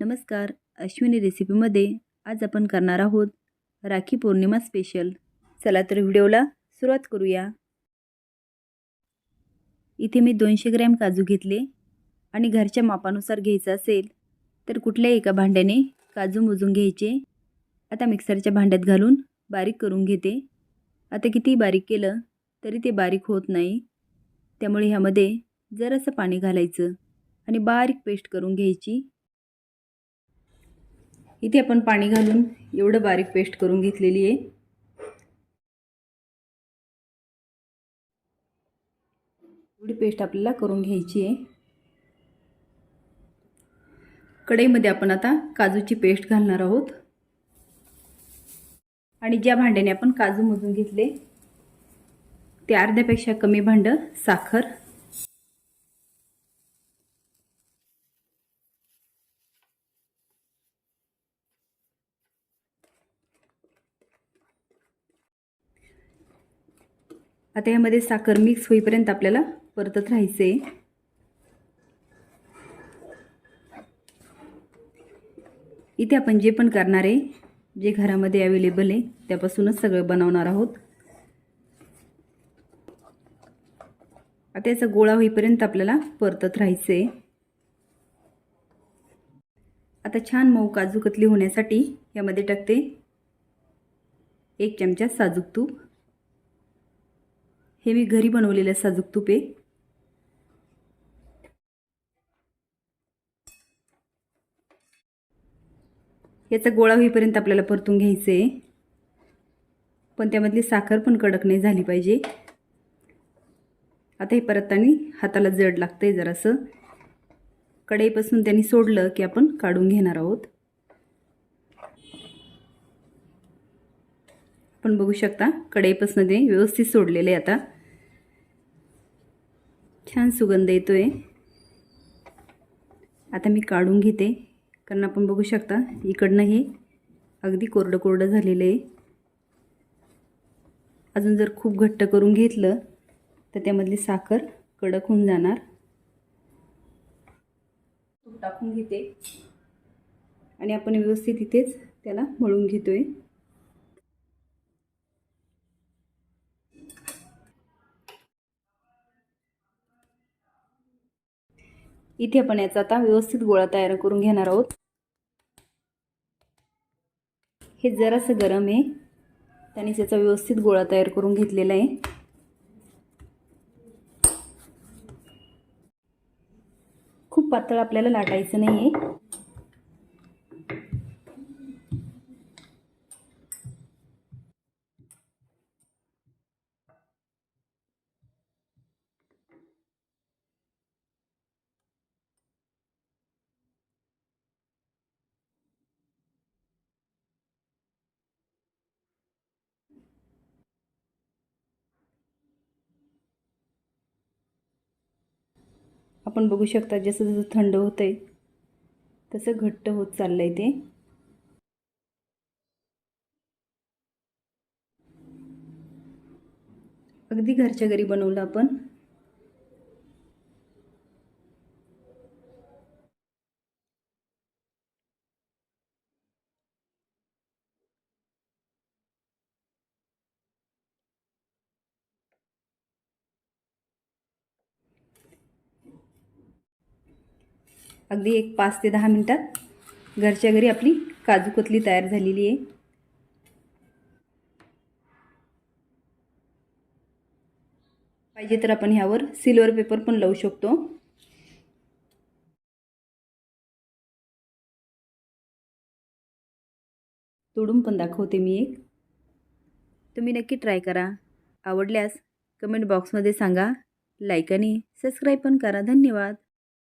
नमस्कार अश्विनी रेसिपीमध्ये आज आपण करणार आहोत राखी पौर्णिमा स्पेशल चला तर व्हिडिओला सुरुवात करूया. इथे मी दोनशे ग्रॅम काजू घेतले आणि घरच्या मापानुसार घ्यायचं असेल तर कुठल्याही एका भांड्याने काजू मोजून घ्यायचे. आता मिक्सरच्या भांड्यात घालून बारीक करून घेते. आता किती बारीक केलं तरी ते बारीक होत नाही. त्यामुळे ह्यामध्ये जरासं पाणी घालायचं आणि बारीक पेस्ट करून घ्यायची. इथे आपण पाणी घालून एवढं बारीक पेस्ट करून घेतलेली आहे. एवढी पेस्ट आपल्याला करून घ्यायची आहे. कढईमध्ये आपण आता काजूची पेस्ट घालणार आहोत. आणि ज्या भांड्याने आपण काजू मोजून घेतले ते अर्ध्यापेक्षा कमी भांडं साखर आता यामध्ये साखर मिक्स होईपर्यंत आपल्याला परतत राहायचं आहे इथे आपण जे पण करणार आहे जे घरामध्ये अवेलेबल आहे त्यापासूनच सगळं बनवणार आहोत. आता याचा गोळा होईपर्यंत आपल्याला परतत राहायचं आहे आता छान मऊ काजू कतली होण्यासाठी यामध्ये टाकते एक चमचा साजूक तूप. हे मी घरी बनवलेले साजूक तुपे याचा गोळा होईपर्यंत आपल्याला परतून घ्यायचं आहे. पण त्यामधली साखर पण कडक नाही झाली पाहिजे. आता हे परतताना हाताला जड लागतं आहे जरासं. कढईपासून त्यांनी सोडलं की आपण काढून घेणार आहोत. आपण बघू शकता कढईपासून ते व्यवस्थित सोडलेले आता. छान सुगंध येतो आहे आता मी काढून घेते कारण आपण बघू शकता इकडनं हे अगदी कोरडं कोरडं झालेलं आहे. अजून जर खूप घट्ट करून घेतलं तर त्यामधली साखर कडक होऊन जाणार. तूप टाकून घेते. आणि आपण व्यवस्थित इथेच त्याला मळून घेतो आहे इथे आपण याचा आता व्यवस्थित गोळा तयार करून घेणार आहोत. हे जरासं गरम आहे. त्याने त्याचा व्यवस्थित गोळा तयार करून घेतलेला आहे. खूप पातळ आपल्याला लाटायचं नाही आहे आपण बघू शकता जसं जसं थंड होतं आहे तसं घट्ट होत चाललं आहे ते. अगदी घरच्या घरी बनवलं आपण. अगदी एक पाच ते दहा मिनटात घरच्या घरी आपली काजू कतली तयार झालेली आहे. पाहिजे तर आपण ह्यावर सिल्वर पेपर पण लावू शकतो. तोडून पण दाखवते मी एक. तुम्ही नक्की ट्राय करा. आवडल्यास कमेंट बॉक्समध्ये सांगा. लाईक आणि सबस्क्राईब पण करा. धन्यवाद.